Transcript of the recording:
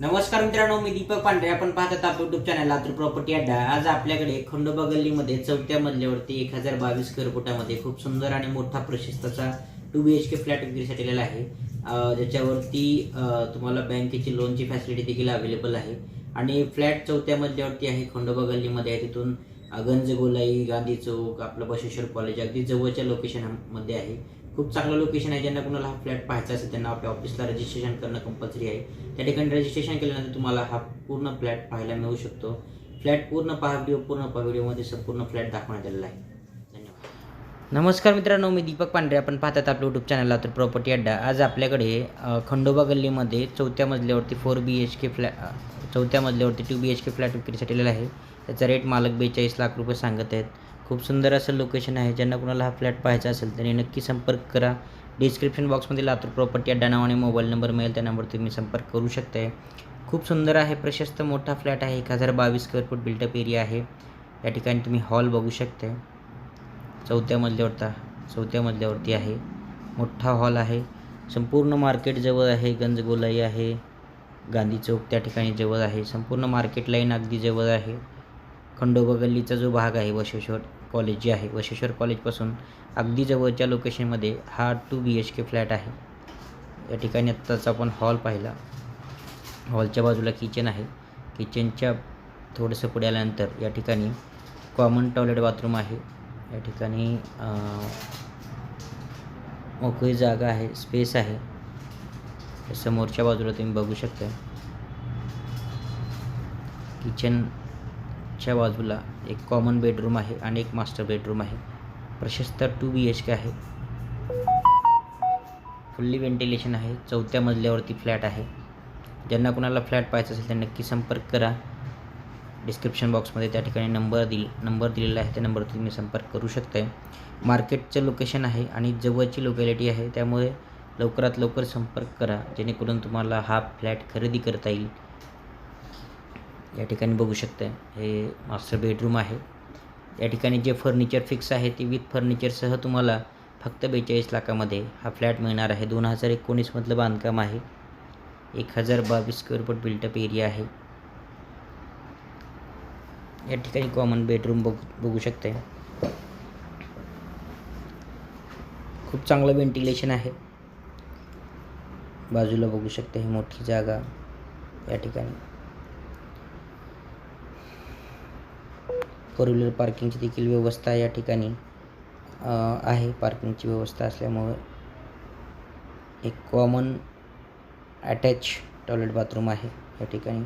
नमस्कार मित्रांनो मी दीपक पांढरे. आपण पाहतात आपलं युट्यूब चॅनल लातूर प्रॉपर्टी अड्डा. आज आपल्याकडे खंडोबा गल्लीमध्ये चौथ्या मजल्यावरती एक हजार बावीस स्क्वेअर फुटामध्ये खूप सुंदर आणि मोठा प्रशस्ताचा two B H K flat विक्रीसाठी आलेला आहे. ज्याच्यावरती तुम्हाला बँकेची लोनची फॅसिलिटी देखील अवेलेबल आहे. आणि फ्लॅट चौथ्या मजल्यावरती आहे खंडोबा गल्लीमध्ये आहे. तिथून गंजगोलाई गांधी चौक आपलं बसेश्वर कॉलेज अगदी जवळच्या लोकेशनमध्ये आहे. खूप चांगलं लोकेशन आहे ज्यांना कुणाला हा फ्लॅट पाहायचा असेल त्यांना आपल्या ऑफिसला रजिस्ट्रेशन करणं कंपल्सरी आहे. त्या ठिकाणी रजिस्ट्रेशन केल्यानंतर तुम्हाला हा पूर्ण फ्लॅट पाहायला मिळू शकतो. फ्लॅट पूर्ण पहा व्हिडिओ पूर्ण पहा व्हिडिओमध्ये संपूर्ण फ्लॅट दाखवण्यात आलेला आहे. नमस्कार मित्रांनो मी दीपक पांढरे. आपण पाहतात आपलं यूट्यूब चॅनलला तर प्रॉपर्टी अड्डा. आज आपल्याकडे खंडोबा गल्लीमध्ये चौथ्या मजल्यावरती फोर बी एच के फ्लॅ चौथ्या मजल्यावरती two B H K flat विक्रीसाठी आलेला आहे. त्याचा रेट मालक बेचाळीस लाख रुपये सांगत आहेत. खूप सुंदर असं लोकेशन आहे. ज्यांना कुणाला हा फ्लॅट पाहायचा असेल त्यांनी नक्की संपर्क करा. डिस्क्रिप्शन बॉक्समध्ये लातूर प्रॉपर्टी अड्डा आणि मोबाईल नंबर मिळेल त्या नंबर तुम्ही संपर्क करू शकताय. खूप सुंदर आहे प्रशस्त मोठा फ्लॅट आहे. एक हजार बावीस स्क्वेअर फूट बिल्टअप एरिया आहे. या ठिकाणी तुम्ही हॉल बघू शकताय. चौथ्या मजल्यावरता चौथ्या मजल्यावरती आहे. मोठा हॉल आहे. संपूर्ण मार्केट जवळ आहे. गंजगोलाई आहे. गांधी चौक त्या ठिकाणी जवळ आहे. संपूर्ण मार्केट लाईन अगदी जवळ आहे. खंडोबा गल्लीचा जो भाग आहे वशेश्वर कॉलेज जे आहे वशेश्वर कॉलेजपासून अगदी जवळच्या लोकेशनमध्ये हा two B H K flat आहे. या ठिकाणी आत्ताच आपण हॉल पाहिला. हॉलच्या बाजूला किचन आहे. किचनच्या थोडंसं पुढे आल्यानंतर या ठिकाणी कॉमन टॉयलेट बाथरूम आहे. या ठिकाणी मोकळी जागा आहे स्पेस आहे. समोरच्या बाजूला तुम्ही बघू शकता किचन मागच्या बाजूला एक कॉमन बेडरूम आहे आणि एक मास्टर बेडरूम आहे. प्रशस्त टू बी एच के आहे. फुल्ली व्हेंटिलेशन आहे. चौथ्या मजल्यावरती फ्लॅट आहे. ज्यांना कुणाला फ्लॅट पाहायचा असेल त्यांना नक्की संपर्क करा. डिस्क्रिप्शन बॉक्समध्ये त्या ठिकाणी नंबर दिल नंबर दिलेला आहे. त्या नंबरवर तुम्ही संपर्क करू शकताय. मार्केटचं लोकेशन आहे आणि जवळची लोकॅलिटी आहे. त्यामुळे लवकरात लवकर संपर्क करा. जेणेकरून तुम्हाला हा फ्लॅट खरेदी करता येईल. या ठिकाणी बघू शकता हे मास्टर बेडरूम आहे. या ठिकाणी जे फर्निचर फिक्स आहे ते विथ फर्निचरसह तुम्हाला फक्त बेचाळीस लाखामध्ये हा फ्लॅट मिळणार आहे. दोन हजार एकोणीसमधलं बांधकाम आहे. एक हजार बावीस स्क्वेअर फूट बिल्टअप एरिया आहे. या ठिकाणी कॉमन बेडरूम बघ बघू शकते खूप चांगलं व्हेंटिलेशन आहे. बाजूला बघू शकते ही मोठी जागा या ठिकाणी. फोर व्हीलर पार्किंगची देखील व्यवस्था या ठिकाणी आहे. पार्किंगची व्यवस्था असल्यामुळं एक कॉमन अटॅच टॉयलेट बाथरूम आहे या ठिकाणी.